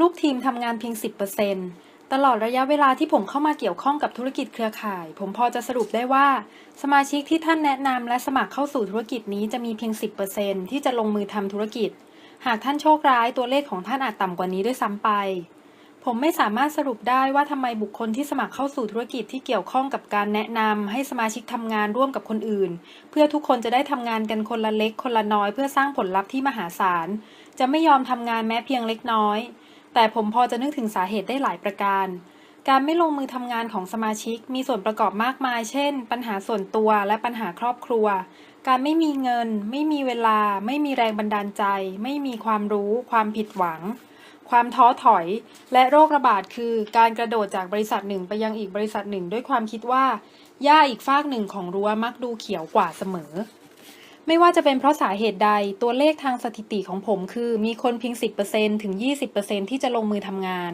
ลูกทีมทำงานเพียง 10%ตลอดระยะเวลาที่ผมเข้ามาเกี่ยวข้องกับธุรกิจเครือข่าย ผมพอจะสรุปได้ว่า สมาชิกที่ท่านแนะนำและสมัครเข้าสู่ธุรกิจนี้จะมีเพียง 10%ที่จะลงมือทำธุรกิจ หากท่านโชคร้ายตัวเลขของท่านอาจต่ำกว่านี้ด้วยซ้ำไป ผมไม่สามารถสรุปได้ว่าทำไมบุคคลที่สมัครเข้าสู่ธุรกิจที่เกี่ยวข้องกับการแนะนำให้สมาชิกทำงานร่วมกับคนอื่น เพื่อทุกคนจะได้ทำงานกันคนละเล็กคนละน้อย เพื่อสร้างผลลัพธ์ที่มหาศาลจะไม่ยอมทำงานแม้เพียงเล็กน้อย แต่ผมพอจะนึกถึงสาเหตุได้หลายประการ การไม่ลงมือทำงานของสมาชิกมีส่วนประกอบมากมาย เช่น ปัญหาส่วนตัวและปัญหาครอบครัว การไม่มีเงิน ไม่มีเวลา ไม่มีแรงบันดาลใจ ไม่มีความรู้ ความผิดหวัง ความท้อถอย และโรคระบาดคือ การกระโดดจากบริษัทหนึ่งไปยังอีกบริษัทหนึ่ง ด้วยความคิดว่าหญ้าอีกฟากหนึ่งของรั้วมักดูเขียวกว่าเสมอ ไม่ว่าจะเป็นเพราะสาเหตุใดตัวเลขทางสถิติของผมคือมีคนเพียง 10%ถึง 20%ที่จะลงมือทำงาน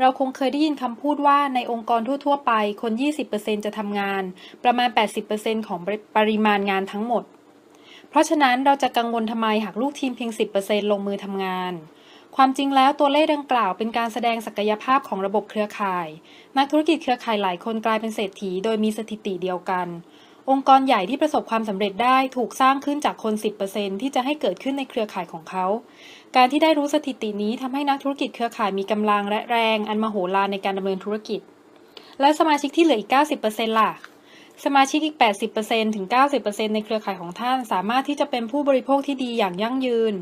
เราคงเคยได้ยินคำพูดว่าในองค์กรทั่ว ๆ ไปคน 20%จะทำงาน ประมาณ 80%ของปริมาณงานทั้งหมด เพราะฉะนั้นเราจะกังวลทำไมหากลูกทีมเพียง 10%ลงมือทำงานความจริงแล้วตัวเลขดังกล่าวเป็นการแสดงศักยภาพของระบบเครือข่าย นักธุรกิจเครือข่ายหลายคนกลายเป็นเศรษฐีโดยมีสถิติเดียวกัน องค์กรใหญ่ที่ประสบความสำเร็จได้ถูกสร้างขึ้นจากคน 10%ที่จะให้เกิดขึ้นในเครือข่ายของเขา การที่ได้รู้สถิตินี้ทำให้นักธุรกิจเครือข่ายมีกำลังและแรงอันมโหฬารในการดำเนินธุรกิจ และสมาชิกที่เหลืออีก 90%ล่ะ สมาชิกอีก 80%ถึง 90%ในเครือข่ายของท่าน สามารถที่จะเป็นผู้บริโภคที่ดีอย่างยั่งยืน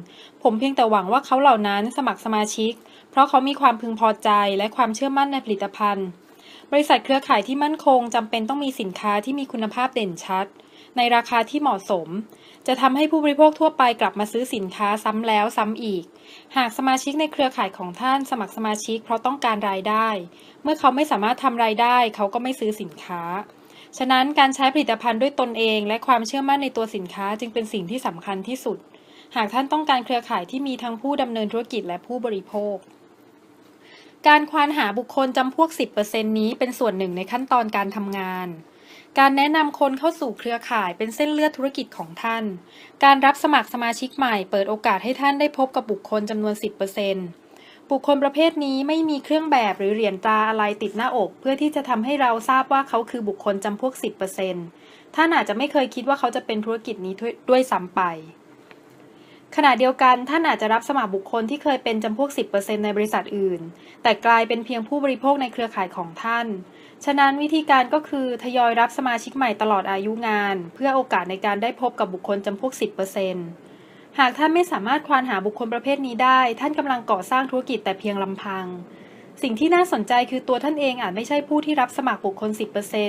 ผมเพียงแต่หวังว่าเขาเหล่านั้นสมัครสมาชิก เพราะเขามีความพึงพอใจและความเชื่อมั่นในผลิตภัณฑ์ บริษัทเครือข่ายที่มั่นคงจำเป็นต้องมีสินค้าที่มีคุณภาพเด่นชัด ในราคาที่เหมาะสม จะทำให้ผู้บริโภคทั่วไปกลับมาซื้อสินค้าซ้ำแล้วซ้ำอีก หากสมาชิกในเครือข่ายของท่านสมัครสมาชิกเพราะต้องการรายได้ เมื่อเขาไม่สามารถทำรายได้ เขาก็ไม่ซื้อสินค้า ฉะนั้นการใช้ผลิตภัณฑ์ด้วยตนเอง และความเชื่อมั่นในตัวสินค้าจึงเป็นสิ่งที่สำคัญที่สุด หากท่านต้องการเครือข่ายที่มีทั้งผู้ดำเนินธุรกิจและผู้บริโภค การควานหาบุคคลจำพวก 10%นี้เป็นส่วนหนึ่งในขั้นตอนการทำงาน การแนะนำคนเข้าสู่เครือข่ายเป็นเส้นเลือดธุรกิจของท่าน การรับสมัครสมาชิกใหม่เปิดโอกาสให้ท่านได้พบกับบุคคลจำนวน 10%บุคคลประเภทนี้ไม่มีเครื่องแบบหรือเหรียญตราอะไรติดหน้าอก เพื่อที่จะทำให้เราทราบว่าเขาคือบุคคลจำพวก 10%ท่านอาจจะไม่เคยคิดว่าเขาจะเป็นธุรกิจนี้ด้วยซ้ำไป ขณะเดียวกันท่านอาจจะรับสมัครบุคคลที่เคยเป็นจำพวก 10%ในบริษัทอื่น แต่กลายเป็นเพียงผู้บริโภคในเครือข่ายของท่าน ฉะนั้นวิธีการก็คือทยอยรับสมาชิกใหม่ตลอดอายุงาน เพื่อโอกาสในการได้พบกับบุคคลจำพวก 10%หากท่านไม่สามารถควานหาบุคคลประเภทนี้ได้ ท่านกำลังก่อสร้างธุรกิจแต่เพียงลำพัง สิ่งที่น่าสนใจคือตัวท่านเองอาจไม่ใช่ผู้ที่รับสมัครบุคคล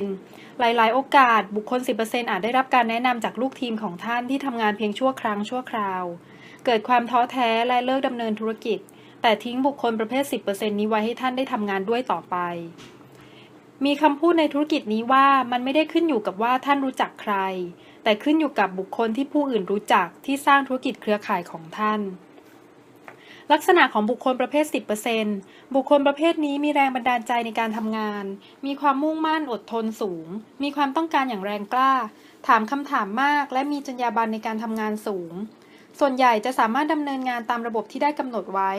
10%หลาย ๆ โอกาสบุคคล 10%อาจได้รับการแนะนำจากลูกทีมของท่านที่ทำงานเพียงชั่วครั้งชั่วคราว เกิดความท้อแท้และเลิกดำเนินธุรกิจ แต่ทิ้งบุคคลประเภท 10%นี้ไว้ให้ท่านได้ทำงานด้วยต่อไป มีคำพูดในธุรกิจนี้ว่ามันไม่ได้ขึ้นอยู่กับว่าท่านรู้จักใคร แต่ขึ้นอยู่กับบุคคลที่ผู้อื่นรู้จักที่สร้างธุรกิจเครือข่ายของท่านลักษณะของบุคคลประเภท 10%บุคคลประเภทนี้มีแรงบันดาลใจในการทำงาน มีความมุ่งมั่นอดทนสูง มีความต้องการอย่างแรงกล้า ถามคำถามมาก และมีจรรยาบรรณในการทำงานสูง ส่วนใหญ่จะสามารถดำเนินงานตามระบบที่ได้กำหนดไว้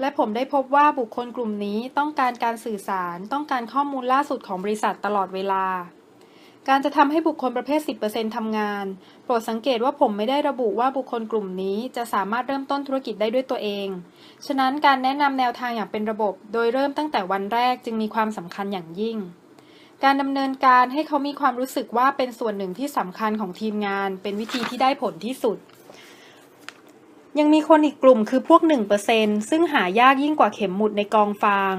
และผมได้พบว่าบุคคลกลุ่มนี้ต้องการการสื่อสาร ต้องการข้อมูลล่าสุดของบริษัทตลอดเวลา การจะทำให้บุคคลประเภท 10%ทำงาน โปรดสังเกตว่าผมไม่ได้ระบุว่าบุคคลกลุ่มนี้จะสามารถเริ่มต้นธุรกิจได้ด้วยตัวเอง ฉะนั้นการแนะนำแนวทางอย่างเป็นระบบ โดยเริ่มตั้งแต่วันแรกจึงมีความสำคัญอย่างยิ่งการดำเนินการให้เขามีความรู้สึกว่าเป็นส่วนหนึ่งที่สำคัญของทีมงาน เป็นวิธีที่ได้ผลที่สุด ยังมีคนอีกกลุ่มคือพวก 1%ซึ่งหายากยิ่งกว่าเข็มหมุดในกองฟาง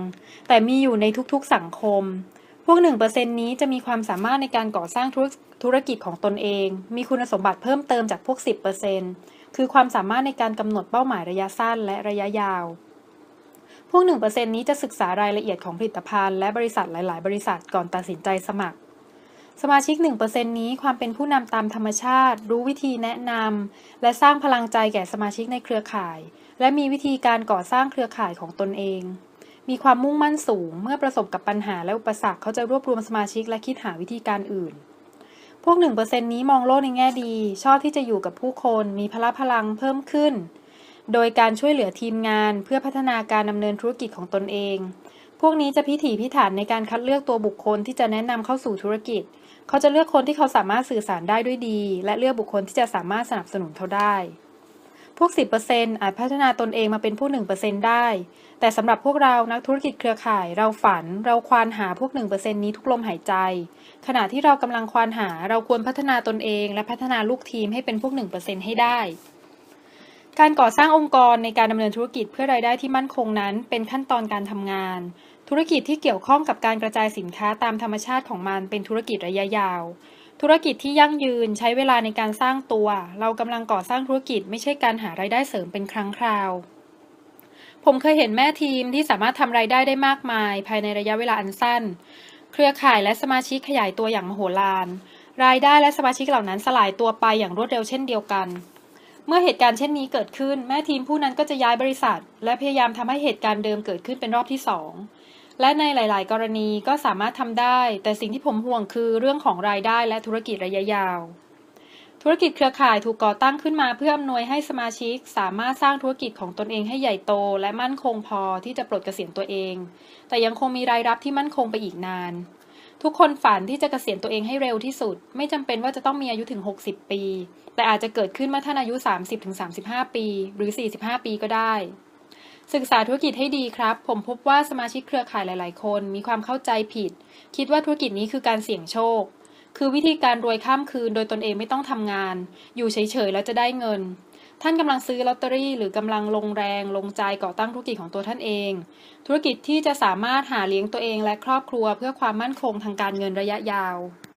แต่มีอยู่ในทุกๆสังคม พวก 1%นี้จะมีความสามารถในการก่อสร้างธุรธรกิจของตนเอง มีคุณสมบัติเพิ่มเติมจากพวก 10%คือความสามารถในการกำหนดเป้าหมายระยะสั้นและระยะยาว พวก 1%นี้จะศึกษารายละเอียดของผลิตภัณฑ์และบริษัทหลาย ๆ บริษัทก่อนตัดสินใจสมัคร สมาชิก 1%นี้ความเป็นผู้นำตามธรรมชาติ รู้วิธีแนะนำและสร้างพลังใจแก่สมาชิกในเครือข่าย และมีวิธีการก่อสร้างเครือข่ายของตนเอง มีความมุ่งมั่นสูง เมื่อประสบกับปัญหาและอุปสรรคเขาจะรวบรวมสมาชิกและคิดหาวิธีการอื่น พวก 1%นี้มองโลกในแง่ดี ชอบที่จะอยู่กับผู้คน มีพละพลังเพิ่มขึ้น โดยการช่วยเหลือทีมงาน เพื่อพัฒนาการดำเนินธุรกิจของตนเอง พวกนี้จะพิถีพิถันในการคัดเลือกตัวบุคคลที่จะแนะนำเข้าสู่ธุรกิจ เขาจะเลือกคนที่เขาสามารถสื่อสารได้ด้วยดี และเลือกบุคคลที่จะสามารถสนับสนุนเขาได้ พวก 10%อาจพัฒนาตนเองมาเป็นผู้ 1%ได้ แต่สำหรับพวกเรานักธุรกิจเครือข่าย เราฝัน เราควานหาพวก 1%นี้ทุกลมหายใจ ขณะที่เรากำลังควานหาเราควรพัฒนาตนเอง และพัฒนาลูกทีมให้เป็นพวก 1%ให้ได้การก่อสร้างองค์กรในการดำเนินธุรกิจเพื่อรายได้ที่มั่นคงนั้น เป็นขั้นตอนการทำงาน ธุรกิจที่เกี่ยวข้องกับการกระจายสินค้าตามธรรมชาติของมันเป็นธุรกิจระยะยาว ธุรกิจที่ยั่งยืนใช้เวลาในการสร้างตัว เรากำลังก่อสร้างธุรกิจไม่ใช่การหารายได้เสริมเป็นครั้งคราว ผมเคยเห็นแม่ทีมที่สามารถทำรายได้ได้มากมาย ภายในระยะเวลาอันสั้น เครือข่ายและสมาชิกขยายตัวอย่างมโหฬารรายได้และสมาชิกเหล่านั้นสลายตัวไปอย่างรวดเร็วเช่นเดียวกัน เมื่อเหตุการณ์เช่นนี้เกิดขึ้น แม่ทีมผู้นั้นก็จะย้ายบริษัท และพยายามทำให้เหตุการณ์เดิมเกิดขึ้นเป็นรอบที่สอง และในหลาย ๆ กรณีก็สามารถทำได้ แต่สิ่งที่ผมห่วงคือเรื่องของรายได้และธุรกิจระยะยาว ธุรกิจเครือข่ายถูกก่อตั้งขึ้นมาเพื่ออำนวยให้สมาชิก สามารถสร้างธุรกิจของตนเองให้ใหญ่โต และมั่นคงพอที่จะปลดเกษียณตัวเอง แต่ยังคงมีรายรับที่มั่นคงไปอีกนาน ทุกคนฝันที่จะเกษียณตัวเองให้เร็วที่สุด ไม่จำเป็นว่าจะต้องมีอายุถึง 60 ปี แต่อาจจะเกิดขึ้นเมื่อท่านอายุ 30-35 ปี หรือ 45 ปีก็ได้ ศึกษาธุรกิจให้ดีครับ ผมพบว่าสมาชิกเครือข่ายหลาย ๆ คนมีความเข้าใจผิด คิดว่าธุรกิจนี้คือการเสี่ยงโชค คือวิธีการรวยข้ามคืนโดยตนเองไม่ต้องทำงาน อยู่เฉย ๆ แล้วจะได้เงิน ท่านกำลังซื้อลอตเตอรี่ หรือกำลังลงแรง ลงใจก่อตั้งธุรกิจของตัวท่านเอง ธุรกิจที่จะสามารถหาเลี้ยงตัวเองและครอบครัว เพื่อความมั่นคงทางการเงินระยะยาว